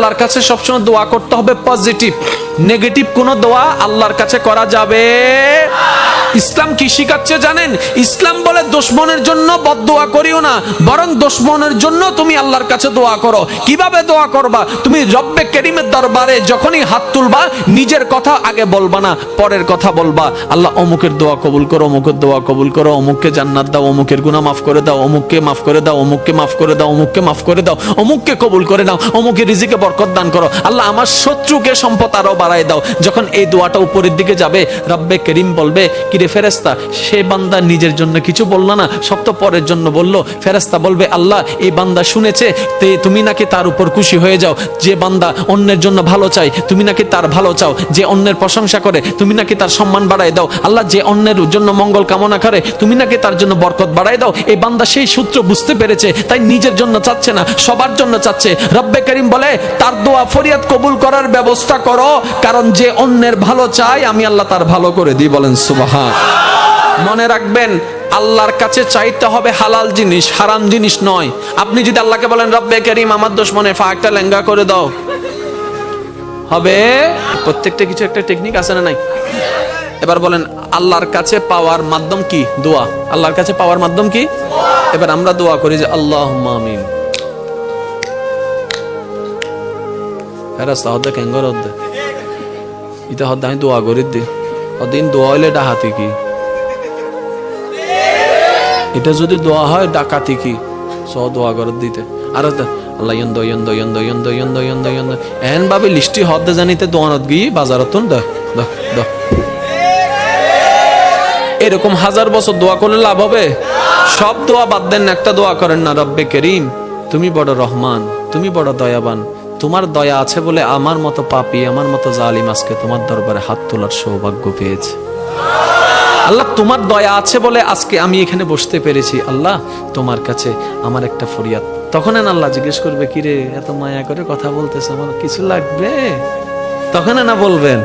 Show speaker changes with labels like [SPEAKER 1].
[SPEAKER 1] আল্লাহর কাছে সবসময় দোয়া করতে হবে পজিটিভ। নেগেটিভ কোনো দোয়া আল্লাহর কাছে করা যাবে। ইসলাম কি শিখাচ্ছে জানেন? ইসলাম বলে দুশ্মনের জন্য বদদোয়া করিও না, বরং দুশ্মনের জন্য তুমি আল্লাহর কাছে দোয়া করো। কীভাবে দোয়া করবা? তুমি রব্বে কেরিমের দরবারে যখনই হাত তুলবা, নিজের কথা আগে বলবা না, পরের কথা বলবা। আল্লাহ অমুকের দোয়া কবুল করো, অমুকের দোয়া কবুল করো, অমুককে জান্নাত দাও, অমুকের গুনাহ মাফ করে দাও, অমুককে মাফ করে দাও, অমুককে মাফ করে দাও, অমুককে মাফ করে দাও, অমুককে কবুল করে নাও, অমুকের রিজিকে বরকত দান করো। আল্লাহ আমার শত্রুকে সম্পদ আরও বাড়ায় দাও। যখন এই দোয়াটা উপরের দিকে যাবে, রব্বে করিম বলবে, কিরে ফেরেস্তা সে বান্দা নিজের জন্য কিছু বলল না সব তো পরের জন্য বলল। ফেরেস্তা বলবে, আল্লাহ, এই বান্দা শুনেছে, তে তুমি নাকি তার উপর খুশি হয়ে যাও। যে বান্দা অন্যের জন্য ভালো চাই তুমি নাকি তার ভালো চাও। যে অন্যের প্রশংসা করে, তুমি নাকি তার সম্মান বাড়াই দাও। আল্লাহ, যে অন্যের জন্য মঙ্গল কামনা করে, তুমি নাকি তার জন্য বরকত বাড়াই দাও। এই বান্দা সেই সূত্র বুঝতে পেরেছে, তাই নিজের জন্য চাচ্ছে না, সবার জন্য চাচ্ছে। রব্বে করিম বলে, তার দোয়া ফরিয়াদ কবুল করার ব্যবস্থা করো কারণ যে অন্যের ভালো চাই আমি আল্লাহ তার ভালো করে দিই, বলেন সুবাহা মনে রাখবেন, আল্লাহর কাছে চাইতে হবে হালাল জিনিস, হারাম জিনিস নয়। আপনি যদি আল্লাহকে বলেন, রব্বে করিম, আমার দুশ্মনে ফা একটা লেঙ্গা করে দাও। হবে? প্রত্যেকটা কিছু একটা টেকনিক আছে না নাই? এবার বলেন, আল্লাহর কাছে পাওয়ার মাধ্যম কি? দোয়া। আল্লাহর কাছে পাওয়ার মাধ্যম কি? এবার আমরা দোয়া করি যে আল্লাহ আমিন। ফেরাস্তা হদ্দে কেঙ্গর হদ্দে ইটা হদ আমি দোয়া করি দি। অদিন দোয়া হইলে ডাহাতি কি? এটা যদি দোয়া হয় ডাকাতি কি? স দোয়া করে দিতে। আর আল্লাহ ইয়ন্দ ইয়ন্দ ইয়ন্দ ইয়ন্দ ইয়ন্দ ইয়ন্দ ইয়ন্দ এন ভাবে লিস্টি হদ্দে জানিতে দোয়ানত গিয়ে বাজারত দ। দ দ। এরকম হাজার বছর দোয়া করলে লাভ হবে? সব দোয়া বাদ দেন, একটা দোয়া করেন না, রব্বে করিম। তুমি বড় রহমান, তুমি বড় দয়াবান। তোমার দয়া আছে বলে আমার মতো পাপি, আমার মতো জালিম আজকে তোমার দরবারে হাত তোলার সৌভাগ্য পেয়েছে। আল্লাহ, তোমার দয়া আছে বলে আজকে আমি এখানে বসতে পেরেছি। আল্লাহ, তোমার কাছে আমার একটা ফরিয়াদ। তখন আল্লাহ জিজ্ঞেস করবে, কিরে, এত মায়া করে কথা বলতেছে, আমার কিছু লাগবে? তখন না বলবেন